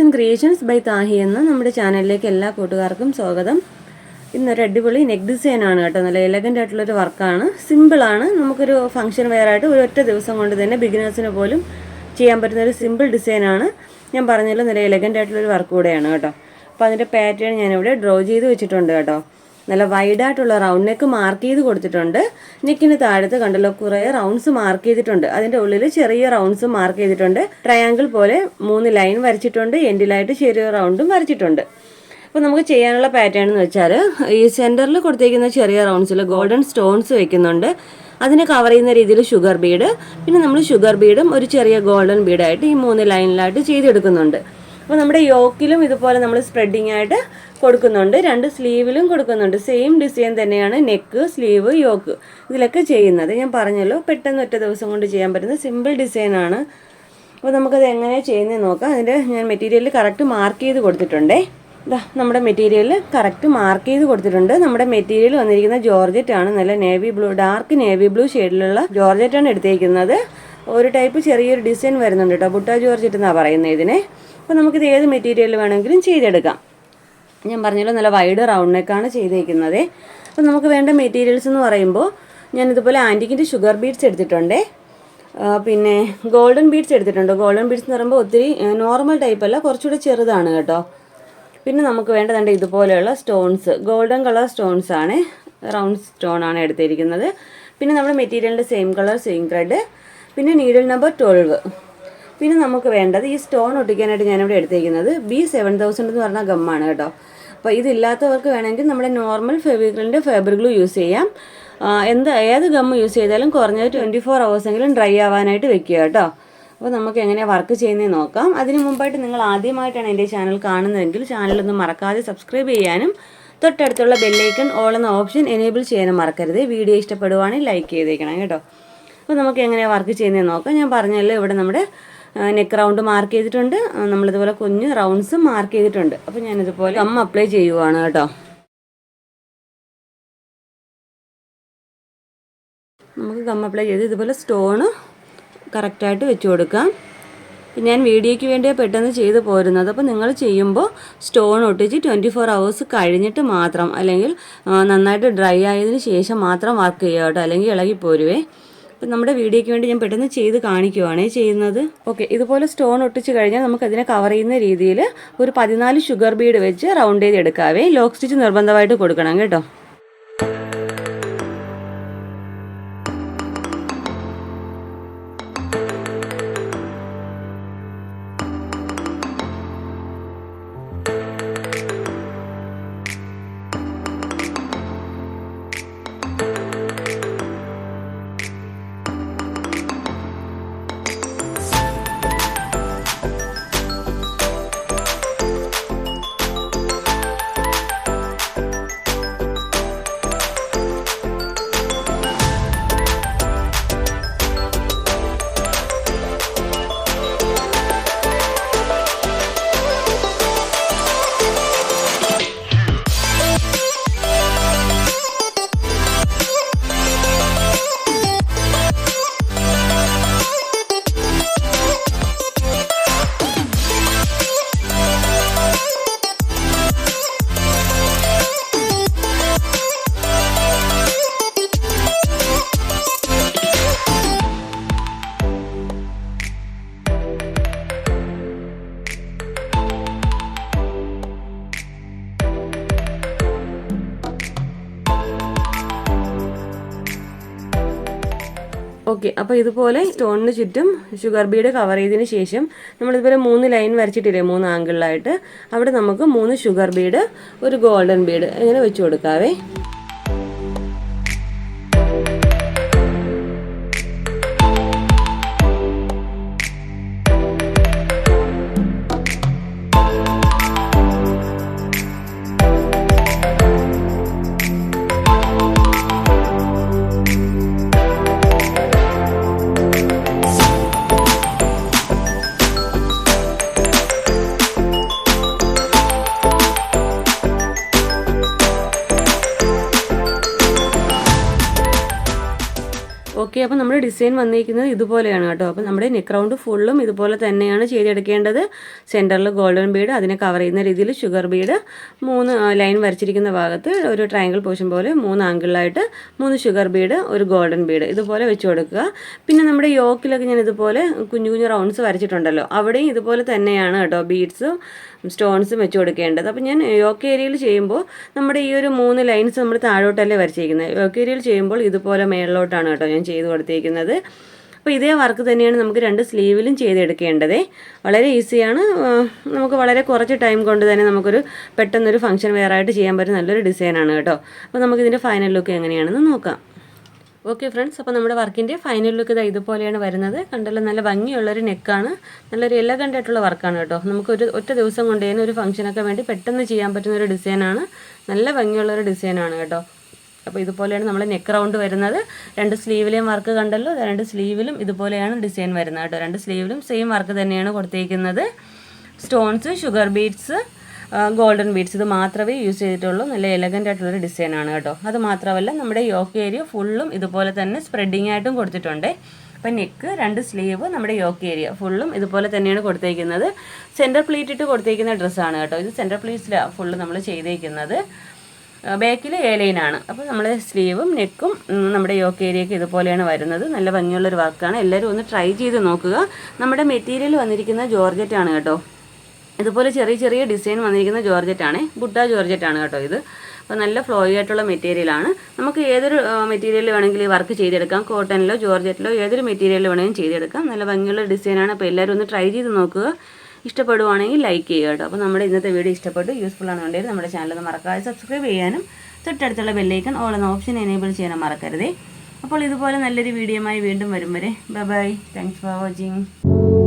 And creations by Thahi എന്ന നമ്മുടെ ചാനലിലേക്ക് എല്ലാ കൂട്ടുകാർക്കും സ്വാഗതം. ഇന്നൊരു അടിപൊളി നെക്ക് ഡിസൈൻ ആണ് കേട്ടോ. നല്ല എലഗന്റ് ആയിട്ടുള്ളൊരു വർക്കാണ് സിമ്പിളാണ് നമുക്കൊരു ഫംഗ്ഷൻ വെയറായിട്ട് ഒരു ഒറ്റ ദിവസം കൊണ്ട് തന്നെ ബിഗിനേഴ്സിന് പോലും ചെയ്യാൻ പറ്റുന്ന ഒരു സിമ്പിൾ ഡിസൈനാണ് ഞാൻ പറഞ്ഞല്ലോ നല്ല എലഗന്റ് ആയിട്ടുള്ളൊരു വർക്ക് കൂടെയാണ് കേട്ടോ. അപ്പോൾ അതിന്റെ പാറ്റേൺ ഞാനിവിടെ ഡ്രോ ചെയ്ത് വെച്ചിട്ടുണ്ട് കേട്ടോ. നല്ല വൈഡായിട്ടുള്ള റൗണ്ട് നെക്ക് മാർക്ക് ചെയ്ത് കൊടുത്തിട്ടുണ്ട്. നെക്കിന് താഴത്ത് കണ്ടല്ലോ കുറേ റൗണ്ട്സ് മാർക്ക് ചെയ്തിട്ടുണ്ട്. അതിന്റെ ഉള്ളിൽ ചെറിയ റൗണ്ട്സ് മാർക്ക് ചെയ്തിട്ടുണ്ട്. ട്രയാങ്കിൾ പോലെ മൂന്ന് ലൈൻ വരച്ചിട്ടുണ്ട്. എൻഡിലായിട്ട് ചെറിയ റൗണ്ടും വരച്ചിട്ടുണ്ട്. അപ്പോൾ നമുക്ക് ചെയ്യാനുള്ള പാറ്റേൺ എന്ന് വെച്ചാൽ ഈ സെന്ററിൽ കൊടുത്തേക്കുന്ന ചെറിയ റൗണ്ട്സിൽ ഗോൾഡൻ സ്റ്റോൺസ് വെക്കുന്നുണ്ട്. അതിനെ കവർ ചെയ്യുന്ന രീതിയിൽ ഷുഗർ ബീഡ് പിന്നെ നമ്മൾ ഷുഗർ ബീഡും ഒരു ചെറിയ ഗോൾഡൻ ബീഡായിട്ട് ഈ മൂന്ന് ലൈനിലായിട്ട് ചെയ്തെടുക്കുന്നുണ്ട്. അപ്പോൾ നമ്മുടെ യോക്കിലും ഇതുപോലെ നമ്മൾ സ്പ്രെഡിങ് ആയിട്ട് കൊടുക്കുന്നുണ്ട്. രണ്ട് സ്ലീവിലും കൊടുക്കുന്നുണ്ട്. സെയിം ഡിസൈൻ തന്നെയാണ് നെക്ക് സ്ലീവ് യോക്ക് ഇതിലൊക്കെ ചെയ്യുന്നത്. ഞാൻ പറഞ്ഞല്ലോ പെട്ടെന്ന് ഒറ്റ ദിവസം കൊണ്ട് ചെയ്യാൻ പറ്റുന്ന സിമ്പിൾ ഡിസൈനാണ് അപ്പോൾ നമുക്കത് എങ്ങനെയാണ് ചെയ്യുന്നത് നോക്കാം. അതിന്റെ ഞാൻ മെറ്റീരിയൽ കറക്റ്റ് മാർക്ക് ചെയ്ത് കൊടുത്തിട്ടുണ്ടേ. ഇതാ നമ്മുടെ മെറ്റീരിയൽ കറക്റ്റ് മാർക്ക് ചെയ്ത് കൊടുത്തിട്ടുണ്ട്. നമ്മുടെ മെറ്റീരിയൽ വന്നിരിക്കുന്ന ജോർജറ്റ് ആണ്. നല്ല navy blue dark navy blue ഷെയ്ഡിലുള്ള georgette ആണ് എടുത്തേക്കുന്നത്. ഒരു ടൈപ്പ് ചെറിയൊരു ഡിസൈൻ വരുന്നുണ്ട് കേട്ടോ ബുട്ട ജോർജറ്റ് എന്നാണ് പറയുന്നത് ഇതിനെ. അപ്പോൾ നമുക്കിത് ഏത് മെറ്റീരിയൽ വേണമെങ്കിലും ചെയ്തെടുക്കാം. ഞാൻ പറഞ്ഞല്ലോ നല്ല വൈഡ് റൗണ്ട് നെക്കാണ് ചെയ്തേക്കുന്നത്. അപ്പോൾ നമുക്ക് വേണ്ട മെറ്റീരിയൽസ് എന്ന് പറയുമ്പോൾ ഞാൻ ഇതുപോലെ ആന്റിക്കിന്റെ ഷുഗർ ബീഡ്സ് എടുത്തിട്ടുണ്ട് പിന്നെ ഗോൾഡൻ ബീഡ്സ് എടുത്തിട്ടുണ്ട്. ഗോൾഡൻ ബീഡ്സ് എന്ന് പറയുമ്പോൾ ഒത്തിരി നോർമൽ ടൈപ്പ് അല്ല കുറച്ചുകൂടെ ചെറുതാണ് കേട്ടോ. പിന്നെ നമുക്ക് വേണ്ടതുണ്ട് ഇതുപോലെയുള്ള സ്റ്റോൺസ് ഗോൾഡൻ കളർ സ്റ്റോൺസ് ആണ് റൗണ്ട് സ്റ്റോൺ ആണ് എടുത്തിരിക്കുന്നത്. പിന്നെ നമ്മുടെ മെറ്റീരിയലിന്റെ സെയിം കളർ സെയിം ത്രെഡ് പിന്നെ നീഡിൽ നമ്പർ ട്വൽവ് പിന്നെ നമുക്ക് വേണ്ടത് ഈ സ്റ്റോൺ ഒട്ടിക്കാനായിട്ട് ഞാനിവിടെ എടുത്തേക്കുന്നത് ബി സെവൻ തൗസൻഡ് എന്ന് പറഞ്ഞ ഗമ്മാണ് കേട്ടോ. അപ്പോൾ ഇതില്ലാത്തവർക്ക് വേണമെങ്കിൽ നമ്മുടെ നോർമൽ ഫെവിക്രിലിന്റെ ഫേബർ ഗ്ലൂ യൂസ് ചെയ്യാം. എന്ത് ഏത് ഗം യൂസ് ചെയ്താലും കുറഞ്ഞത് ട്വന്റി ഫോർ എങ്കിലും ഡ്രൈ ആവാനായിട്ട് വെക്കുക കേട്ടോ. അപ്പോൾ നമുക്ക് എങ്ങനെയാണ് വർക്ക് ചെയ്യുന്നത് നോക്കാം. അതിന് മുമ്പായിട്ട് നിങ്ങൾ ആദ്യമായിട്ടാണ് എന്റെ ചാനൽ കാണുന്നതെങ്കിൽ ചാനലൊന്ന് മറക്കാതെ സബ്സ്ക്രൈബ് ചെയ്യാനും തൊട്ടടുത്തുള്ള ബെല്ലൈക്കൺ ഓൾ എന്ന ഓപ്ഷൻ എനേബിൾ ചെയ്യാനും മറക്കരുത്. വീഡിയോ ഇഷ്ടപ്പെടുവാണെങ്കിൽ ലൈക്ക് ചെയ്തേക്കണം കേട്ടോ. അപ്പോൾ നമുക്ക് എങ്ങനെയാണ് വർക്ക് ചെയ്യുന്നത് നോക്കാം. ഞാൻ പറഞ്ഞല്ലോ ഇവിടെ നമ്മുടെ നെക്ക് റൗണ്ട് മാർക്ക് ചെയ്തിട്ടുണ്ട്. നമ്മളിതുപോലെ കുഞ്ഞ് റൗണ്ട്സ് മാർക്ക് ചെയ്തിട്ടുണ്ട്. അപ്പോൾ ഞാനിതുപോലെ ഗം അപ്ലൈ ചെയ്യുവാണ് കേട്ടോ. നമുക്ക് ഗം അപ്ലൈ ചെയ്ത് ഇതുപോലെ സ്റ്റോണ് കറക്റ്റായിട്ട് വെച്ച് കൊടുക്കാം. ഞാൻ വീഡിയോയ്ക്ക് വേണ്ടി പെട്ടെന്ന് ചെയ്ത് പോരുന്നത്. അപ്പോൾ നിങ്ങൾ ചെയ്യുമ്പോൾ സ്റ്റോൺ ഒട്ടിച്ച് ട്വന്റി ഫോർ ഹവേഴ്സ് കഴിഞ്ഞിട്ട് മാത്രം അല്ലെങ്കിൽ നന്നായിട്ട് ഡ്രൈ ആയതിന് ശേഷം മാത്രം വർക്ക് ചെയ്യുക കേട്ടോ. അല്ലെങ്കിൽ ഇളകി പോരുവേ. അപ്പം നമ്മുടെ വീഡിയോയ്ക്ക് വേണ്ടി ഞാൻ പെട്ടെന്ന് ചെയ്ത് കാണിക്കുവാണേ. ചെയ്യുന്നത് ഓക്കെ ഇതുപോലെ സ്റ്റോൺ ഒട്ടിച്ച് കഴിഞ്ഞാൽ നമുക്ക് അതിനെ കവർ ചെയ്യുന്ന രീതിയിൽ ഒരു പതിനാല് ഷുഗർ ബീഡ് വെച്ച് റൗണ്ട് ചെയ്ത് എടുക്കാവേ ലോക്ക് സ്റ്റിച്ച് നിർബന്ധമായിട്ട് കൊടുക്കണം കേട്ടോ. ഓക്കെ അപ്പോൾ ഇതുപോലെ സ്റ്റോണിന് ചുറ്റും ഷുഗർ ബീഡ് കവർ ചെയ്തതിന് ശേഷം നമ്മളിതുപോലെ മൂന്ന് ലൈൻ വരച്ചിട്ടില്ലേ മൂന്ന് ആംഗിളിലായിട്ട് അവിടെ നമുക്ക് മൂന്ന് ഷുഗർ ബീഡ് ഒരു ഗോൾഡൻ ബീഡ് ഇങ്ങനെ വെച്ച് കൊടുക്കാവേ. ഓക്കെ അപ്പോൾ നമ്മുടെ ഡിസൈൻ വന്നിരിക്കുന്നത് ഇതുപോലെയാണ് കേട്ടോ. അപ്പോൾ നമ്മുടെ നെക്ക് റൗണ്ട് ഫുള്ളും ഇതുപോലെ തന്നെയാണ് ചെയ്തെടുക്കേണ്ടത്. സെന്ററിൽ ഗോൾഡൻ ബീഡ് അതിനെ കവർ ചെയ്യുന്ന രീതിയിൽ ഷുഗർ ബീഡ് മൂന്ന് ലൈൻ വരച്ചിരിക്കുന്ന ഭാഗത്ത് ഒരു ട്രയാങ്കിൾ പോർഷൻ പോലെ മൂന്ന് ആംഗിളിലായിട്ട് മൂന്ന് ഷുഗർ ബീഡ് ഒരു ഗോൾഡൻ ബീഡ് ഇതുപോലെ വെച്ച് കൊടുക്കുക. പിന്നെ നമ്മുടെ യോക്കിലൊക്കെ ഞാൻ ഇതുപോലെ കുഞ്ഞു കുഞ്ഞു റൗണ്ട്സ് വരച്ചിട്ടുണ്ടല്ലോ. അവിടെയും ഇതുപോലെ തന്നെയാണ് കേട്ടോ ബീഡ്സും സ്റ്റോൺസും വെച്ച് കൊടുക്കേണ്ടത്. അപ്പോൾ ഞാൻ യോക്ക് ഏരിയയിൽ ചെയ്യുമ്പോൾ നമ്മുടെ ഈ ഒരു മൂന്ന് ലൈൻസ് നമ്മൾ താഴോട്ടല്ലേ വരച്ചിരിക്കുന്നത്. യോക്ക് ഏരിയയിൽ ചെയ്യുമ്പോൾ ഇതുപോലെ മേളിലോട്ടാണ് കേട്ടോ ഞാൻ ചെയ്ത് കൊടുത്തിരിക്കുന്നത്. അപ്പോൾ ഇതേ വർക്ക് തന്നെയാണ് നമുക്ക് രണ്ട് സ്ലീവിലും ചെയ്തെടുക്കേണ്ടത്. വളരെ ഈസിയാണ്. നമുക്ക് വളരെ കുറച്ച് ടൈം കൊണ്ട് തന്നെ നമുക്കൊരു പെട്ടെന്നൊരു ഫംഗ്ഷൻ വെയറായിട്ട് ചെയ്യാൻ പറ്റുന്ന നല്ലൊരു ഡിസൈനാണ് കേട്ടോ. അപ്പോൾ നമുക്കിതിന്റെ ഫൈനൽ ലുക്ക് എങ്ങനെയാണെന്ന് നോക്കാം. ഓക്കെ ഫ്രണ്ട്സ് അപ്പോൾ നമ്മുടെ വർക്കിന്റെ ഫൈനൽ ലുക്ക് ഇതാ ഇതുപോലെയാണ് വരുന്നത്. കണ്ടല്ലോ നല്ല ഭംഗിയുള്ളൊരു നെക്കാണ് നല്ലൊരു എലഗന്റ് ആയിട്ടുള്ള വർക്കാണ് കേട്ടോ. നമുക്ക് ഒരു ഒറ്റ ദിവസം കൊണ്ട് തന്നെ ഒരു ഫംഗ്ഷനൊക്കെ വേണ്ടി പെട്ടെന്ന് ചെയ്യാൻ പറ്റുന്ന ഒരു ഡിസൈനാണ് നല്ല ഭംഗിയുള്ളൊരു ഡിസൈനാണ് കേട്ടോ. അപ്പോൾ ഇതുപോലെയാണ് നമ്മൾ നെക്ക് റൗണ്ട് വരുന്നത്. രണ്ട് സ്ലീവിലെയും വർക്ക് കണ്ടല്ലോ. രണ്ട് സ്ലീവിലും ഇതുപോലെയാണ് ഡിസൈൻ വരുന്നത് കേട്ടോ. രണ്ട് സ്ലീവിലും സെയിം വർക്ക് തന്നെയാണ് കൊടുത്തേക്കുന്നത്. Stones sugar beads golden beads ഇത് മാത്രമേ യൂസ് ചെയ്തിട്ടുള്ളൂ. നല്ല എലഗന്റ് ആയിട്ടുള്ളൊരു ഡിസൈനാണ് കേട്ടോ. അത് മാത്രമല്ല നമ്മുടെ യോക്ക് ഏരിയ ഫുള്ളും ഇതുപോലെ തന്നെ സ്പ്രെഡിങ് ആയിട്ടും കൊടുത്തിട്ടുണ്ട്. അപ്പം നെക്ക് രണ്ട് സ്ലീവ് നമ്മുടെ യോക്ക് ഏരിയ ഫുള്ളും ഇതുപോലെ തന്നെയാണ് കൊടുത്തേക്കുന്നത്. സെന്റർ പ്ലീറ്റ് ഇട്ട് കൊടുത്തേക്കുന്ന ഡ്രസ്സാണ് കേട്ടോ. ഇത് സെന്റർ പ്ലീറ്റ്സിലാണ് ഫുള്ള് നമ്മൾ ചെയ്തേക്കുന്നത്. ബാക്കിൽ ഏലൈനാണ് ലൈനാണ് അപ്പോൾ നമ്മൾ സ്ലീവും നെക്കും നമ്മുടെ യോക്ക് ഏരിയയ്ക്ക് ഇതുപോലെയാണ് വരുന്നത്. നല്ല ഭംഗിയുള്ളൊരു വർക്കാണ് എല്ലാവരും ഒന്ന് ട്രൈ ചെയ്ത് നോക്കുക. നമ്മുടെ മെറ്റീരിയൽ വന്നിരിക്കുന്ന ജോർജറ്റാണ് കേട്ടോ. ഇതുപോലെ ചെറിയ ചെറിയ ഡിസൈൻ വന്നിരിക്കുന്ന ജോർജറ്റ് ആണ്. ബുഡ ജോർജറ്റ് ആണ് കേട്ടോ ഇത്. അപ്പോൾ നല്ല ഫ്ലോയി ആയിട്ടുള്ള മെറ്റീരിയലാണ് നമുക്ക് ഏതൊരു മെറ്റീരിയൽ വേണമെങ്കിലും വർക്ക് ചെയ്തെടുക്കാം. കോട്ടണിലോ ജോർജറ്റിലോ ഏതൊരു മെറ്റീരിയൽ വേണമെങ്കിലും ചെയ്തെടുക്കാം. നല്ല ഭംഗിയുള്ള ഡിസൈനാണ് അപ്പോൾ എല്ലാവരും ഒന്ന് ട്രൈ ചെയ്ത് നോക്കുക. ഇഷ്ടപ്പെടുവാണെങ്കിൽ ലൈക്ക് ചെയ്യുക കേട്ടോ. അപ്പോൾ നമ്മുടെ ഇന്നത്തെ വീഡിയോ ഇഷ്ടപ്പെട്ടു യൂസ്ഫുൾ ആണെന്നുണ്ടെങ്കിൽ നമ്മുടെ ചാനൽ ഒന്ന് മറക്കാതെ സബ്സ്ക്രൈബ് ചെയ്യാനും തൊട്ടടുത്തുള്ള ബെല്ലൈക്കൺ ഓൾ എന്ന ഓപ്ഷൻ എനേബിൾ ചെയ്യാനും മറക്കരുതേ. അപ്പോൾ ഇതുപോലെ നല്ലൊരു വീഡിയോയുമായി വീണ്ടും വരും വരെ. Bye bye thanks for watching